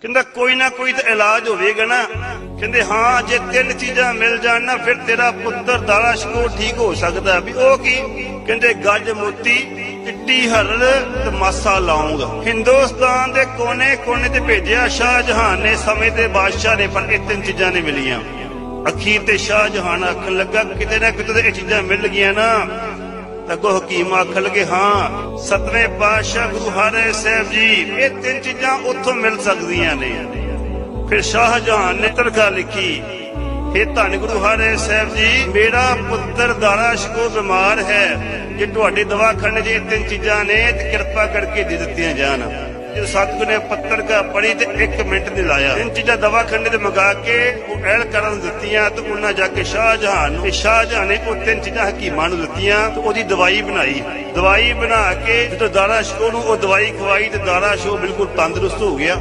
ਕਹਿੰਦਾ, ਕੋਈ ਨਾ ਕੋਈ ਤਾਂ ਇਲਾਜ ਹੋਵੇਗਾ ਨਾ। ਕਹਿੰਦੇ, ਹਾਂ, ਜੇ ਤਿੰਨ ਚੀਜ਼ਾਂ ਮਿਲ ਜਾਣ ਨਾ, ਫਿਰ ਤੇਰਾ ਪੁੱਤਰ ਦਾਰਾ ਸ਼ਕੋ ਠੀਕ ਹੋ ਸਕਦਾ। ਵੀ ਉਹ ਕੀ? ਕਹਿੰਦੇ, ਗੱਜ ਮੋਤੀ, ਚਿੱਟੀ ਹਰਲ ਤੇ ਮਾਸਾ ਲਾਉਂਗਾ ਹਿੰਦੁਸਤਾਨ ਦੇ ਕੋਨੇ-ਕੋਨੇ ਤੇ ਭੇਜਿਆ ਸ਼ਾਹ ਜਹਾਨ ਨੇ, ਸਮੇਂ ਦੇ ਬਾਦਸ਼ਾਹ ਨੇ, ਪਰ ਇਹ ਤਿੰਨ ਚੀਜ਼ਾਂ ਨਹੀਂ ਮਿਲੀਆਂ। ਅਖੀਰ ਤੇ ਸ਼ਾਹ ਜਹਾਨ ਆਖਣ ਲੱਗਾ, ਕਿਤੇ ਨਾ ਕਿਤੇ ਇਹ ਚੀਜ਼ਾਂ ਮਿਲ ਗਈਆਂ ਨਾ। ਅੱਗੋਂ ਹਕੀਮ ਆਖਣ ਲੱਗੇ ਹਾਂ, ਸਤਵੇਂ ਪਾਤਸ਼ਾਹ ਗੁਰੂ ਹਰਿ ਸਾਹਿਬ ਜੀ, ਇਹ ਤਿੰਨ ਚੀਜ਼ਾਂ ਉੱਥੋਂ ਮਿਲ ਸਕਦੀਆਂ ਨੇ। ਫਿਰ ਸ਼ਾਹਜਹਾਨ ਨੇ ਤਰਖਾ ਲਿਖੀ हे ਧੰਨ ਗੁਰੂ ਹਰਿ ਸਾਹਿਬ ਜੀ, ਮੇਰਾ ਪੁੱਤਰ ਦਾਰਾ ਸ਼ਕੋ ਬਿਮਾਰ ਹੈ, ਜੇ ਤੁਹਾਡੇ ਦਵਾਖਾਨੇ 'ਚ ਇਹ ਤਿੰਨ ਚੀਜ਼ਾਂ ਨੇ, ਤੇ ਕਿਰਪਾ ਕਰਕੇ ਦੇ ਦਿੱਤੀਆਂ ਜਾਣ। ਜਦੋਂ ਸਤਿਗੁਰ ਨੇ ਪੱਤਰ ਕਾ ਪੜੀ ਤੇ 1 ਮਿੰਟ ਨਹੀਂ ਲਾਇਆ। ਤਿੰਨ ਚੀਜ਼ਾਂ ਦਵਾਖਾਨੇ ਤੇ ਮੰਗਾ ਕੇ ਉਹ ਐਲ ਕਰਨ ਨੂੰ ਦਿੱਤੀਆਂ ਤੇ ਉਹਨਾਂ ਜਾ ਕੇ ਸ਼ਾਹਜਹਾਨ ਨੂੰ ਸ਼ਾਹਜਹਾਨ ਨੇ ਉਹ ਤਿੰਨ ਚੀਜ਼ਾਂ ਹਕੀਮਾਂ ਨੂੰ ਦਿੱਤੀਆਂ ਤੇ ਉਹਦੀ ਦਵਾਈ ਬਣਾਈ। ਦਵਾਈ ਬਣਾ ਕੇ ਜਦੋਂ ਦਾਰਾ ਸ਼ੋ ਨੂੰ ਉਹ ਦਵਾਈ ਖਵਾਈ ਤੇ ਦਾਰਾ ਸ਼ਕੋ ਬਿਲਕੁਲ ਤੰਦਰੁਸਤ ਹੋ ਗਿਆ।